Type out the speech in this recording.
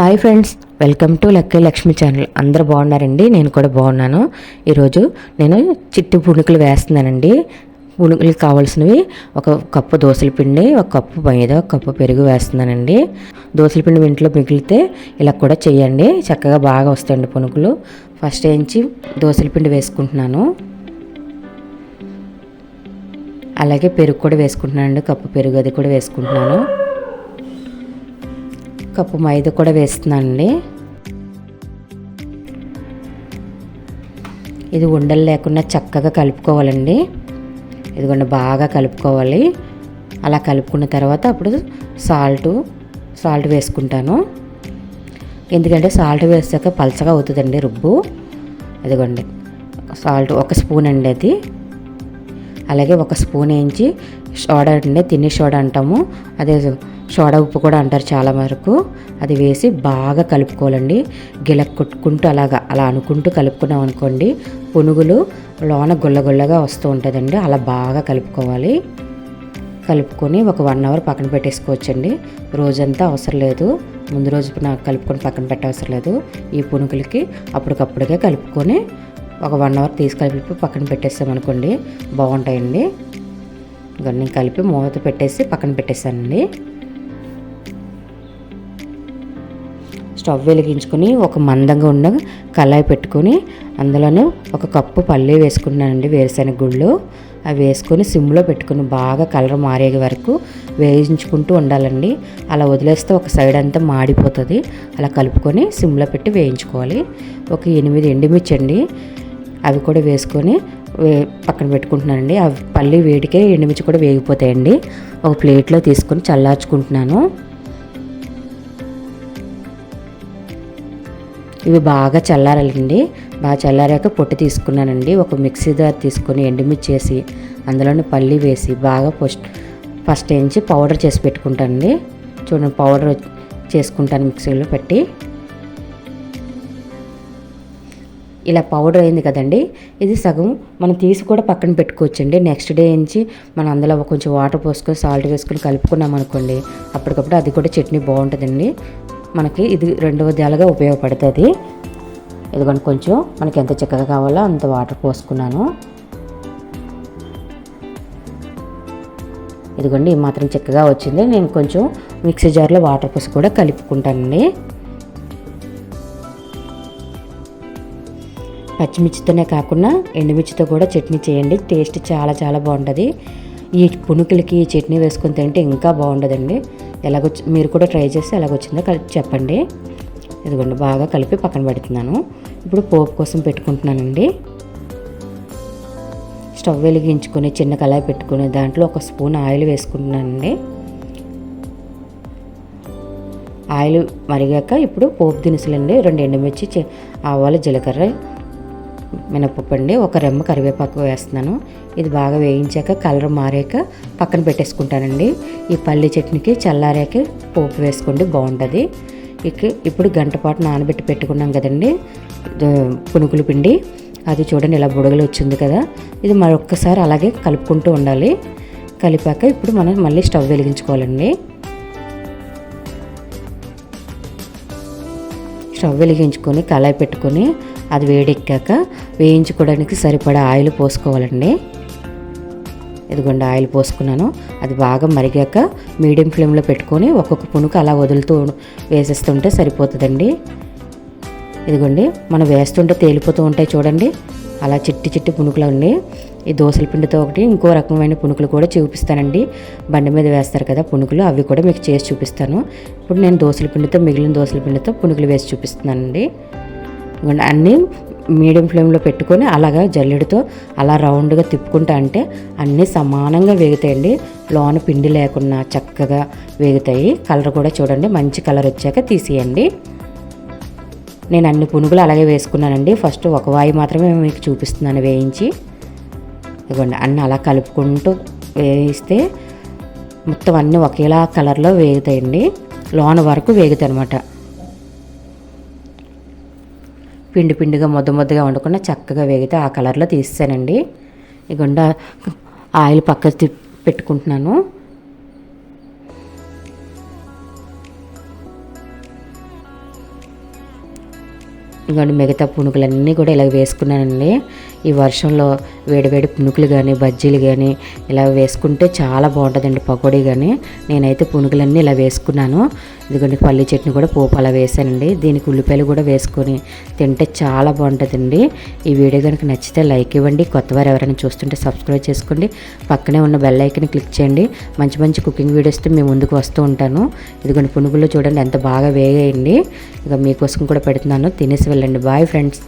Hi friends welcome to lucky Lakshmi channel. అందరూ బాగున్నారండి? నేను కూడా బాగున్నాను. ఈరోజు నేను చిట్టి పుణుకులు వేస్తున్నానండి. పుణుకులు కావాల్సినవి ఒక కప్పు దోసల పిండి ఒక కప్పు మైదా ఒక కప్పు పెరుగు వేస్తున్నానండి. దోసల పిండి ఇంట్లో మిగిలితే ఇలా కూడా చేయండి. చక్కగా బాగా వస్తాయండి పునుకులు. ఫస్ట్ ఏంచి దోసల పిండి వేసుకుంటున్నాను. అలాగే పెరుగు కూడా వేసుకుంటున్నానండి. కప్పు పెరుగు అది కూడా వేసుకుంటున్నాను. కప్పు మైదా కూడా వేస్తున్నానండి. ఇది ఉండలు లేకుండా చక్కగా కలుపుకోవాలండి. ఇదిగోండి బాగా కలుపుకోవాలి. అలా కలుపుకున్న తర్వాత అప్పుడు సాల్ట్ సాల్ట్ వేసుకుంటాను. ఎందుకంటే సాల్ట్ వేసాక పలచగా అవుతుందండి రుబ్బు. ఇదిగోండి సాల్ట్ ఒక స్పూన్ అండి అది. అలాగే ఒక స్పూన్ వేయించి సోడా అంటే తిని సోడా అంటాము. అదే సోడా ఉప్పు కూడా అంటారు చాలా వరకు. అది వేసి బాగా కలుపుకోవాలండి. గిల కొట్టుకుంటూ అలాగా అలా అనుకుంటూ కలుపుకున్నాం అనుకోండి పునుగులు లోన గుల్లగుల్లగా వస్తూ ఉంటుందండి. అలా బాగా కలుపుకోవాలి. కలుపుకొని ఒక వన్ అవర్ పక్కన పెట్టేసుకోవచ్చండి. రోజంతా అవసరం లేదు. ముందు రోజు నాకు కలుపుకొని పక్కన పెట్టవసరం లేదు. ఈ పునుగులకి అప్పటికప్పుడుగా కలుపుకొని ఒక వన్ అవర్ తీసుకెళ్ళి పక్కన పెట్టేసామనుకోండి బాగుంటాయండి. ఇవన్నీ కలిపి మూత పెట్టేసి పక్కన పెట్టేసానండి స్టవ్ వెలిగించుకొని ఒక మందంగా ఉన్న కళాయి పెట్టుకొని అందులోనే ఒక కప్పు పల్లి వేసుకున్నానండి వేరుశెనగ గుళ్ళు. అవి వేసుకొని సిమ్లో పెట్టుకుని బాగా కలర్ మారే వరకు వేయించుకుంటూ ఉండాలండి. అలా వదిలేస్తే ఒక సైడ్ అంతా మాడిపోతుంది. అలా కలుపుకొని సిమ్లో పెట్టి వేయించుకోవాలి. ఒక ఎనిమిది ఎండుమిర్చి అండి అవి కూడా వేసుకొని వే పక్కన పెట్టుకుంటున్నానండి. అవి పల్లి వేడికే ఎండుమిర్చి కూడా వేగిపోతాయండి. ఒక ప్లేట్లో తీసుకొని చల్లార్చుకుంటున్నాను. ఇవి బాగా చల్లారాలండి. బాగా చల్లారాక పొట్టు తీసుకున్నానండి. ఒక మిక్సీ దారి తీసుకొని ఎండుమిర్చి వేసి అందులోనే పల్లి వేసి బాగా ఫస్ట్ ఫస్ట్ వేయించి పౌడర్ చేసి పెట్టుకుంటానండి. చూడండి పౌడర్ చేసుకుంటాను మిక్సీలో పెట్టి. ఇలా పౌడర్ అయింది కదండి. ఇది సగం మనం తీసి కూడా పక్కన పెట్టుకోవచ్చండి. నెక్స్ట్ డే నుంచి మనం అందులో కొంచెం వాటర్ పోసుకొని సాల్ట్ వేసుకొని కలుపుకున్నాం అనుకోండి అప్పటికప్పుడు అది కూడా చట్నీ బాగుంటుందండి. మనకి ఇది రెండవ దేలుగా ఉపయోగపడుతుంది. ఇదిగోండి కొంచెం మనకి ఎంత చక్కగా కావాలో అంత వాటర్ పోసుకున్నాను. ఇదిగోండి ఈ మాత్రం చక్కగా వచ్చింది. నేను కొంచెం మిక్సీ జార్లో వాటర్ పోసి కూడా కలుపుకుంటానండి. పచ్చిమిర్చితోనే కాకుండా ఎండుమిర్చితో కూడా చట్నీ చేయండి. టేస్ట్ చాలా చాలా బాగుంటుంది. ఈ పునుకులకి ఈ చట్నీ వేసుకొని తింటే ఇంకా బాగుంటుందండి ఎలాగొ మీరు కూడా ట్రై చేస్తే ఎలాగొచ్చిందో కలిపి చెప్పండి. ఇదిగోండి బాగా కలిపి పక్కన పెడుతున్నాను. ఇప్పుడు పోపు కోసం పెట్టుకుంటున్నానండి. స్టవ్ వెలిగించుకొని చిన్న కళాయి పెట్టుకుని దాంట్లో ఒక స్పూన్ ఆయిల్ వేసుకుంటున్నానండి. ఆయిల్ మరిగాక ఇప్పుడు పోపు దినుసులండి రెండు ఎండుమిర్చి ఆవాలు జీలకర్ర మినపప్పు అండి ఒక రెమ్మ కరివేపాకు వేస్తున్నాను. ఇది బాగా వేయించాక కలర్ మారాక పక్కన పెట్టేసుకుంటానండి. ఈ పల్లి చట్నీకి చల్లారాక పోపు వేసుకోండి బాగుంటుంది. ఇక ఇప్పుడు గంట పాటు నానబెట్టి పెట్టుకున్నాం కదండి. పునుకులు పిండి. అది చూడండి ఇలా బుడగలు వచ్చింది కదా. ఇది మరొక్కసారి అలాగే కలుపుకుంటూ ఉండాలి. కలిపాక ఇప్పుడు మనం మళ్ళీ స్టవ్ వెలిగించుకోవాలండి. స్టవ్ వెలిగించుకొని కళాయి పెట్టుకొని అది వేడెక్కాక వేయించుకోవడానికి సరిపడా ఆయిల్ పోసుకోవాలండి. ఇదిగోండి ఆయిల్ పోసుకున్నాను. అది బాగా మరిగాక మీడియం ఫ్లేమ్లో పెట్టుకొని ఒక్కొక్క పునుకు అలా వదులుతూ వేసేస్తుంటే సరిపోతుందండి. ఇదిగోండి మనం వేస్తుంటే తేలిపోతూ ఉంటాయి చూడండి. అలా చిట్టి చిట్టి పునుకులు అండి. ఈ దోసల పిండితో ఒకటి ఇంకో రకమైన పునుకులు కూడా చూపిస్తానండి. బండి మీద వేస్తారు కదా పునుకులు అవి కూడా మీకు చేసి చూపిస్తాను. ఇప్పుడు నేను దోసల పిండితో మిగిలిన దోసల పిండితో పునుకులు వేసి చూపిస్తున్నానండి. అన్నీ మీడియం ఫ్లేమ్లో పెట్టుకొని అలాగా జల్లెడతో అలా రౌండ్గా తిప్పుకుంటా అంటే అన్నీ సమానంగా వేగుతాయండి. లోన పిండి లేకుండా చక్కగా వేగుతాయి. కలర్ కూడా చూడండి మంచి కలర్ వచ్చాక తీసేయండి. నేను అన్ని పునుగులు అలాగే వేసుకున్నానండి. ఫస్ట్ ఒక వాయి మాత్రమే మీకు చూపిస్తున్నాను వేయించి. ఇదిగోండి అన్నీ అలా కలుపుకుంటూ వేయిస్తే మొత్తం అన్నీ ఒకేలా కలర్లో వేగుతాయండి. లోన వరకు వేగుతాయి అనమాట పిండి పిండిగా ముద్ద ముద్దగా వండకుండా చక్కగా వేగితే ఆ కలర్లో తీసానండి ఇగుండా ఆయిల్ పక్క పెట్టుకుంటున్నాను. ఇంకోండి మిగతా పునుకులన్నీ కూడా ఇలా వేసుకున్నానండి. ఈ వర్షంలో వేడివేడి పునుకులు కానీ బజ్జీలు కానీ ఇలా వేసుకుంటే చాలా బాగుంటుందండి పకోడీ కానీ నేనైతే పునుకులన్నీ ఇలా వేసుకున్నాను. ఇదిగోండి పల్లి చట్నీ కూడా పోపు అలా వేసానండి. దీనికి ఉల్లిపాయలు కూడా వేసుకొని తింటే చాలా బాగుంటుందండి. ఈ వీడియో కనుక నచ్చితే లైక్ ఇవ్వండి. కొత్తవారు ఎవరైనా చూస్తుంటే సబ్స్క్రైబ్ చేసుకోండి. పక్కనే ఉన్న బెల్ ఐకన్ క్లిక్ చేయండి. మంచి మంచి కుకింగ్ వీడియోస్తో మేము ముందుకు వస్తూ ఉంటాను. ఇదిగోండి పునుగుల్లో చూడండి ఎంత బాగా వేగేయండి. ఇక మీకోసం కూడా పెడుతున్నాను. తినేసి వెళ్ళండి. Bye friends.